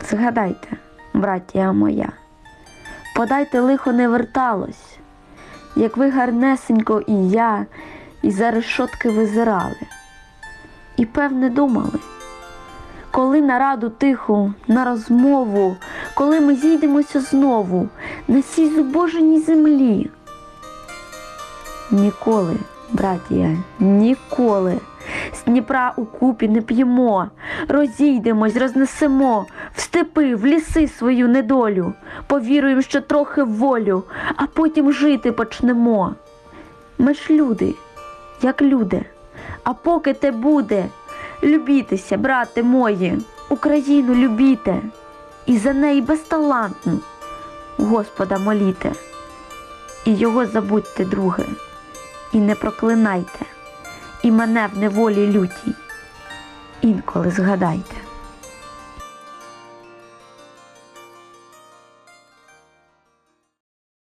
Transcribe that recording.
Згадайте, братія моя, подайте лихо не верталось, як ви гарнесенько і я, і за решотки визирали. І певне думали, коли на раду тиху, на розмову, коли ми зійдемося знову на цій зубоженій землі. Ніколи, братія, ніколи з Дніпра у купі не п'ємо, розійдемось, рознесемо в степи, в ліси свою недолю, повіруємо, що трохи в волю, а потім жити почнемо. Ми ж люди, як люди, а поки те буде, любітеся, брате мої, Україну любіте, і за неї безталантну Господа моліте, і його забудьте, друге, і не проклинайте, і мене в неволі лютій, інколи згадайте.